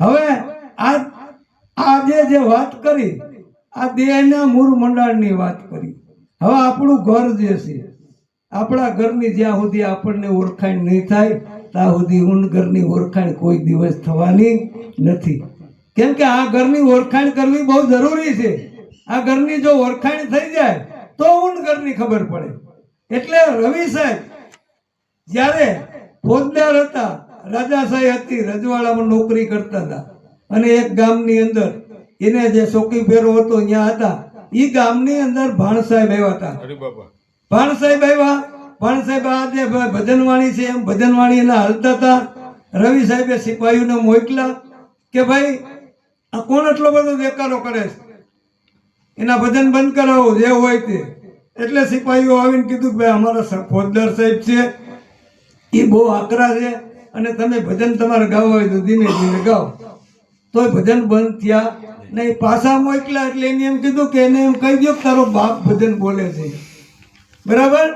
હવે આ આજે જે વાત કરી, આ દેહના મૂળ મંડળની વાત કરી. હવે આપણું ઘર જે છે, આપણા ઘરની જ્યાં સુધી આપણને ઓળખાણ નહીં થાય, ત્યાં સુધી ઊંડ ઘરની ઓળખાણ કોઈ દિવસ થવાની નથી. કેમ કે આ ઘરની ઓળખાણ કરવી બહુ જરૂરી છે. આ ઘરની જો ઓળખાણ થઈ જાય, તો ઊંડ ઘરની ખબર પડે. એટલે રવિ સાહેબ, જ્યારે ફોજદાર હતા રાજાશાહી હતી રજવાડામાં નોકરી કરતા હતા. અને એક ગામની અંદર એને જે ચોકી ફેરો હતો ત્યાં હતા. એ ગામની અંદર ભાણ સાહેબ આવ્યા હતા. ભાણ સાહેબ આવ્યા. ભાણ સાહેબ આ જે ભજનવાણી છે એમ ભજનવાણી એના હાલતા હતા. રવિ સાહેબે સિપાહીઓને મોકલા કે ભાઈ આ કોણ એટલો બધો દેકારો કરે છે? એના ભજન બંધ કરાવો જે હોય તે. એટલે સિપાહીઓ આવીને કીધું કે ભાઈ અમારા ફોજદાર સાહેબ છે. એ બહુ આકરા છે. અને તમે ભજન તમારે ગાવા હોય તો ધીમે ધીમે ગાઓ. તોય ભજન બંધ થયા નહીં પાછા મોકલા એટલે એને એમ કીધું કે એને એમ કહી દો તારો બાપ ભજન બોલે છે. બરાબર?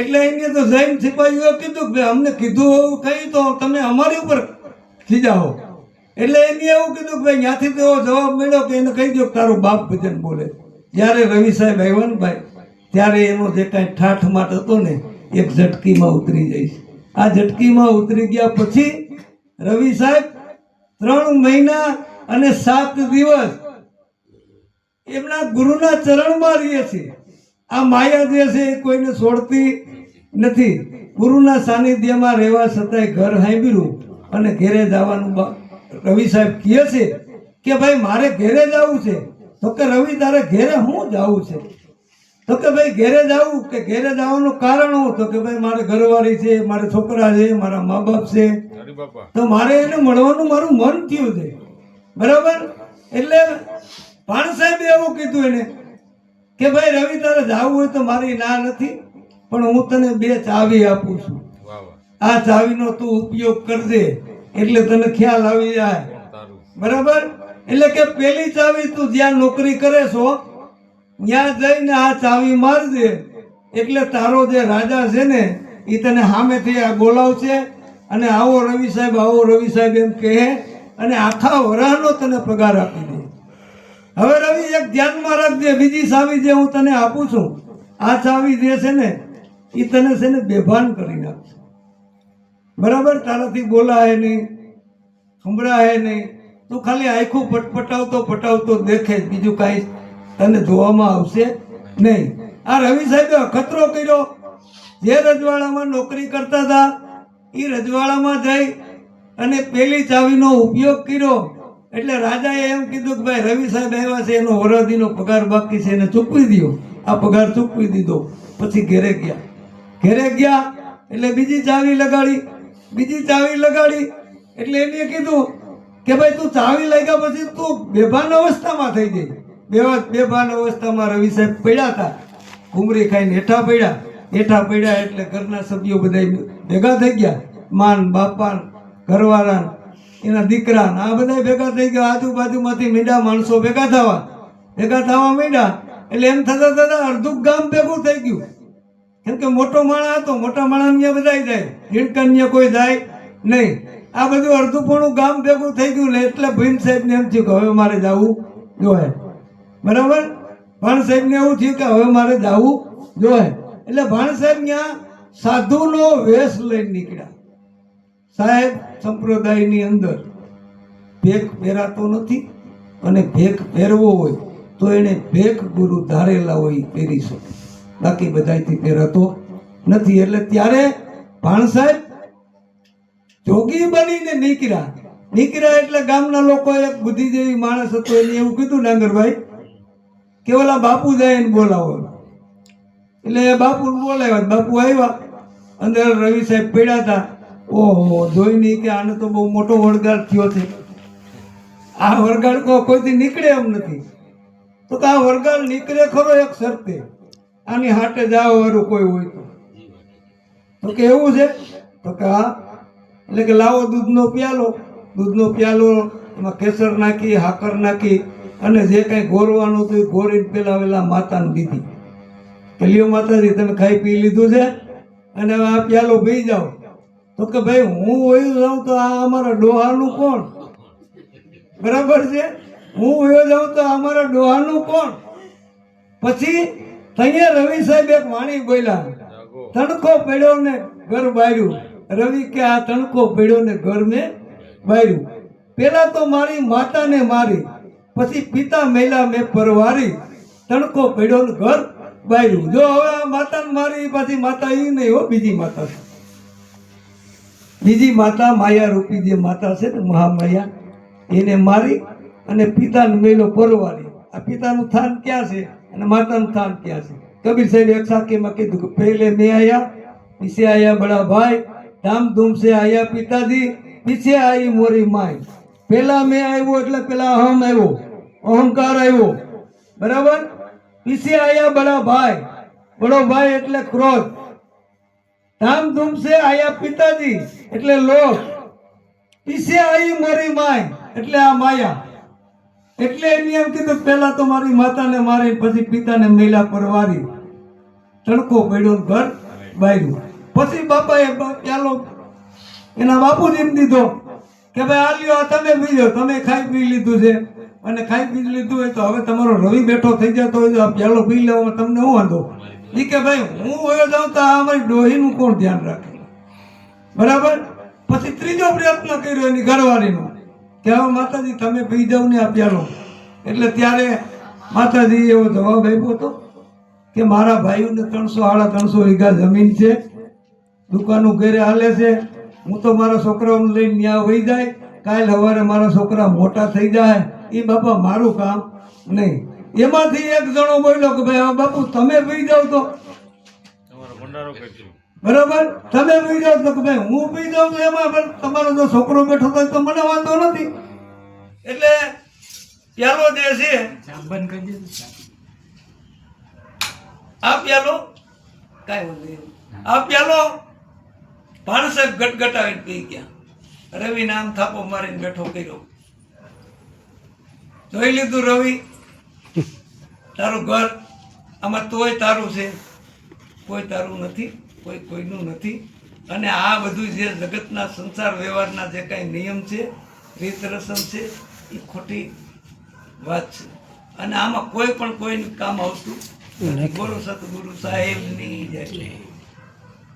એટલે એને તો જૈન સિપાહીઓ કીધું કે અમને કીધું એવું કહી તો તમે અમારી ઉપર ખીજાઓ એટલે એને એવું કીધું કે ભાઈ ત્યાંથી તો જવાબ મળ્યો કે એને કહી દો તારો બાપ ભજન બોલે. જ્યારે રવિ સાહેબ આવ્યા ને ભાઈ, ત્યારે એનો જે કાંઈ ઠાઠ માટ હતો ને, એક ઝટકીમાં ઉતરી જાય છે. આ ઝટકીમાં ઉતરી ગયા પછી રવિ સાહેબ ત્રણ મહિના અને સાત દિવસ એમના ગુરુના ચરણમાં રહીએ છીએ. આ માયા જે છે એ કોઈને છોડતી નથી. ગુરુના સાનિધ્યમાં રહેવા છતાંય ઘર હાંભર્યું અને ઘેરે જવાનું રવિ સાહેબ કહે છે કે ભાઈ મારે ઘેરે જવું છે. તો કે રવિ તારે ઘેરે હું જવું છે? તો કે ભાઈ ઘેરે જવું કે ઘેરે જવાનું કારણ હું? તો કે ભાઈ મારે ઘરવાળી છે મારે છોકરા છે મારા મા બાપ. છે તો મારે એને મળવાનું મારું મન થયું છે. બરાબર? એટલે ભાણ સાહેબે એવું કીધું એને કે ભાઈ રવિ તારે જાવું હોય તો મારી ના નથી પણ હું તને બે ચાવી આપું છું. આ ચાવીનો તું ઉપયોગ કરજે એટલે તને ખ્યાલ આવી જાય. બરાબર? એટલે કે પેલી ચાવી તું જ્યાં નોકરી કરે છો ત્યાં જઈને આ ચાવી મારજે. એટલે તારો જે રાજા છે ને એ તને સામેથી આ બોલાવશે અને આવો રવિ સાહેબ આવો રવિ સાહેબ એમ કહે અને આખા વરાહનો તને પગાર આપી દે. હવે રવિ એક ધ્યાનમાં રાખજે બીજી ચાવી જે હું તને આપું છું આ ચાવી જે છે ને એ તને છે ને બેભાન કરી નાખશે. બરાબર? તારાથી બોલાય નહીં સંભળાય નહીં. તું ખાલી આખું પટપટાવતો પટાવતો દેખે જ, બીજું કાંઈ તને જોવામાં આવશે નહીં. આ રવિ સાહેબે અખતરો કર્યો. જે રજવાડામાં નોકરી કરતા હતા એ રજવાડામાં જઈ અને પેલી ચાવીનો ઉપયોગ કર્યો. એટલે રાજાએ એમ કીધું કે ભાઈ, રવિ સાહેબ આવ્યા છે, એનો વરદીનો પગાર બાકી છે, એને ચૂકવી દો આ પગાર ચૂકવી દીધો. પછી ઘેરે ગયા. ઘેરે ગયા, એટલે બીજી ચાવી લગાડી. બીજી ચાવી લગાડી. એટલે એને કીધું કે ભાઈ, તું ચાવી લાગ્યા પછી તું બેભાન અવસ્થામાં થઈ ગઈ. બેવા બેભાન અવસ્થામાં રવિ સાહેબ પડ્યા હતા. ઘૂમરી ખાઈને હેઠા પડ્યા. હેઠા પડ્યા એટલે ઘરના સભ્યો બધા ભેગા થઈ ગયા. માન બાપા ઘરવાળા એના દીકરા આ બધા ભેગા થઈ ગયા. આજુબાજુમાંથી મીંડા માણસો ભેગા થવા. ભેગા થવા માંડ્યા એટલે એમ થતા થતા અડધું ગામ ભેગું થઈ ગયું. કેમ કે મોટો માણા હતો. મોટા માણસ ત્યાં બધા જાય. હિણકન્ય કોઈ જાય નહીં. આ બધું અડધું પોણું ગામ ભેગું થઈ ગયું ને એટલે ભીમ સાહેબ ને એમ થયું કે હવે મારે જવું. જોઈએ બરાબર? ભાણ સાહેબ ને એવું થયું કે હવે મારે જવું જોઈએ. એટલે ભાણ સાહેબ ત્યાં સાધુનો વેશ લઈને નીકળ્યા. સાહેબ સંપ્રદાયની અંદર ભેખ પહેરાતો નથી અને ભેખ પહેરવો હોય તો એને ભેખ ગુરુ ધારેલા હોય પહેરી શકે. બાકી બધાયથી પહેરાતો નથી. એટલે ત્યારે ભાણ સાહેબ જોગી બનીને નીકળ્યા. નીકળ્યા એટલે ગામના લોકો એક બુદ્ધિજીવી માણસ હતો એને એવું કીધું, ડાંગરભાઈ કે ઓલા બાપુ જાય બોલાવો. એટલે એ બાપુ બોલાવ્યા બાપુ આવ્યા. અંદર રવિ સાહેબ પડ્યા હતા. ઓહો જોઈ નહીં કે આને તો બહુ મોટો વળગાડ થયો છે. આ વરગાડ કો કોઈથી નીકળે એમ નથી. તો આ વરગાડ નીકળે ખરો એક શરતે. આની હાટે જાવ વાળું કોઈ હોય તો. તો કે એવું છે? તો કે હા. એટલે કે લાવો દૂધનો પ્યાલો. દૂધનો પ્યાલો એમાં કેસર નાખી, હાકર નાખી અને જે કંઈ ગોરવાનું હતું એ ગોરીને પેલા માતાને દીધી. પેલીઓ માતાજી, તમે ખાઈ પી લીધું છે? અને હવે આ પ્યાલો પી જાઓ. તો કે, ભાઈ, હું વયું જાઉં તો આ અમારા ડોહાનું કોણ? બરાબર છે? હું વયો જાઉં તો અમારા ડોહાનું કોણ? પછી તૈયાર રવિ સાહેબ એક વાણી બોલ્યા તણકો પડ્યો ને ઘર બાર્યું. રવિ કે, આ તણકો પડ્યો ને ઘર મેં બાર્યું. પેલા તો મારી માતાને મારી પછી પિતા મેલા મેં પરવારી તણખો પડ્યો ને ઘર બાયરું. જો હવે આ માતા મારી, પાછી માતા એ નહીં હો, બીજી માતા છે. બીજી માતા માયા રૂપી જે માતા છે ને મહામાયા, એને મારી અને પિતાને મેલો પરવારી. આ પિતાનું થાન ક્યાં છે અને માતાનું થાન ક્યાં છે? કબીર સાહેબ એક સાકીમાં કીધું કે પહેલે મેં આયા, પીછે આયા બડા ભાઈ ધામધૂમ સે આયા પિતાજી, પીછે આવી મોરી માય પેલા મેં આવ્યો એટલે પેલા અહમ આવ્યો. અહંકાર આવ્યો. બરાબર? પીસી આયા બડા ભાઈ. બડો ભાઈ એટલે ક્રોધ. ધામધૂમ છે આયા પિતાજી એટલે લોક પીસે આવી મારી માય એટલે આ માયા. એટલે એની એમ કીધું, પહેલા તો મારી માતાને મારી, પછી પિતાને મેલા પરવારી. તડકો પડ્યો ઘર બાર્યું પછી બાપાએ પ્યાલો એના બાપુને એમ દીધો. કે ભાઈ આ લ્યો આ તમે પીજો તમે ખાઈ પી લીધું છે. અને ખાઈ પી લીધું હોય તો હવે તમારો રવિ બેઠો થઈ જતો હોય તો પહેલો પી લેવામાં તમને શું વાંધો? એ કે ભાઈ, હું વયો જાઉં તો આ અમારી ડોહીનું કોણ ધ્યાન રાખે? બરાબર? પછી ત્રીજો પ્રયત્ન કર્યો એની ઘરવાળીનો, કે હવે માતાજી, તમે પી જાવ ને આ પ્યાલો. એટલે ત્યારે માતાજી એવો જવાબ આપ્યો હતો કે મારા ભાઈઓને ત્રણસો, સાડા ત્રણસો વીઘા જમીન છે, દુકાનો ઘેરે હાલે છે હું તો મારા છોકરાઓને લઈને ત્યાં વહી જાય. કાલ સવારે મારા છોકરા મોટા થઈ જાય. એ બાપા મારું કામ નહીં. એમાંથી એક જણો બોલ્યો કે ભાઈ બાપુ તમે પી જાવ તો. બરાબર? તમે પી જાવ તો કે ભાઈ હું પી જાઉં તો એમાં તમારો જો છોકરો બેઠો થાય તો મને વાંધો નથી. એટલે પ્યાલો જે છે. આ પ્યાલો કાંઈ વાંધો નહીં. આ પ્યાલો ભાણસર ગટગટાવીને પી ગયા. રવિ નામ થાપો મારીને બેઠો કર્યો. જોઈ લીધું રવિ? તારું ઘર? આમાં તોય તારું છે. કોઈ તારું નથી કોઈ કોઈનું નથી. અને આ બધું જે જગતના સંસાર વ્યવહારના જે કાંઈ નિયમ છે રીત રસમ છે એ ખોટી વાત છે. અને આમાં કોઈ પણ કોઈને કામ આવતું ગુરુ બોલો સતગુરુ સાહેબની જય.